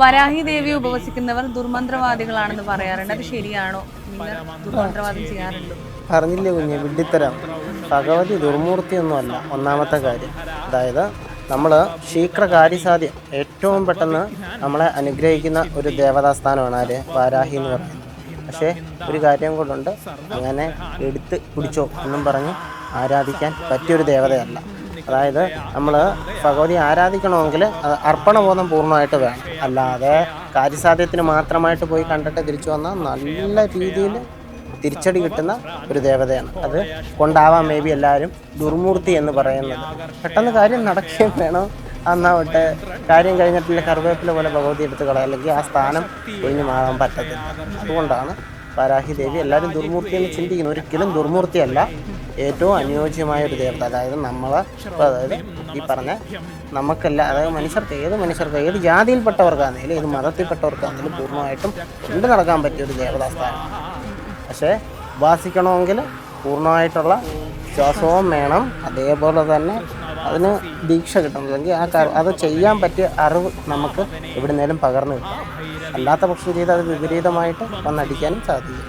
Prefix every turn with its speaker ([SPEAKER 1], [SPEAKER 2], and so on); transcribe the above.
[SPEAKER 1] വരാഹി ദേവി ഉപവസിക്കുന്നവർ ദുർമന്ത്രവാദികളാണെന്ന് പറയാറുണ്ട്. അത് ശരിയാണോ? ദുർമന്ത്രവാദം ചെയ്യാറുണ്ടോ?
[SPEAKER 2] പറഞ്ഞില്ലേ കുഞ്ഞ് വിഡ്ഢിത്തരം. ഭഗവതി ദുർമൂർത്തിയൊന്നുമല്ല ഒന്നാമത്തെ കാര്യം. അതായത് നമ്മൾ ശീഘ്ര കാര്യസാധ്യം ഏറ്റവും പെട്ടെന്ന് നമ്മളെ അനുഗ്രഹിക്കുന്ന ഒരു ദേവതാസ്ഥാനമാണ് ആര്? വാരാഹി എന്ന് പറയുന്നത്. പക്ഷേ ഒരു കാര്യം കൊണ്ടുണ്ട്. അങ്ങനെ എടുത്ത് പിടിച്ചോ എന്നും പറഞ്ഞ് ആരാധിക്കാൻ പറ്റിയൊരു ദേവതയല്ല. അതായത് നമ്മൾ ഭഗവതി ആരാധിക്കണമെങ്കിൽ അർപ്പണബോധം പൂർണമായിട്ട് വേണം. അല്ലാതെ കാര്യസാധ്യത്തിന് മാത്രമായിട്ട് പോയി കണ്ടിട്ട് തിരിച്ചു വന്നാൽ നല്ല രീതിയിൽ തിരിച്ചടി കിട്ടുന്ന ഒരു ദേവതയാണ്. അത് കൊണ്ടാവാം മേ ബി എല്ലാവരും ദുർമൂർത്തി എന്ന് പറയുന്നത്. പെട്ടെന്ന് കാര്യം നടക്കുകയും വേണം. അന്നാവട്ടെ കാര്യം കഴിഞ്ഞിട്ടില്ല കറിവേപ്പില പോലെ ഭഗവതി എടുത്ത് കളയാം. അല്ലെങ്കിൽ ആ സ്ഥാനം ഒഴിഞ്ഞു മാറാൻ പറ്റത്തില്ല. അതുകൊണ്ടാണ് വാരാഹി ദേവി എല്ലാവരും ദുർമൂർത്തി എന്ന് ചിന്തിക്കുന്നു ഒരിക്കലും ദുർമൂർത്തിയല്ല ഏറ്റവും അനുയോജ്യമായ ഒരു ദേവത. അതായത് നമ്മൾ അതായത് ഈ പറഞ്ഞ നമുക്കല്ല അതായത് മനുഷ്യർക്ക് ഏത് മനുഷ്യർക്ക് ഏത് ജാതിയിൽപ്പെട്ടവർക്കാണെങ്കിലും ഏത് മതത്തിൽപ്പെട്ടവർക്കാണെങ്കിലും പൂർണമായിട്ടും കൊണ്ടു നടക്കാൻ പറ്റിയ ഒരു ദേവതാസ്ഥാനം. പക്ഷേ ഉപാസിക്കണമെങ്കിൽ പൂർണമായിട്ടുള്ള വിശ്വാസവും വേണം. അതേപോലെ തന്നെ അതിന് ദീക്ഷ കിട്ടണം. അല്ലെങ്കിൽ ആ അത് ചെയ്യാൻ പറ്റിയ അറിവ് നമുക്ക് എവിടുന്നേലും പകർന്നു കിട്ടും. അല്ലാത്ത പക്ഷം ചെയ്ത് അത് വിപരീതമായിട്ട് വന്നടിക്കാനും സാധിക്കും.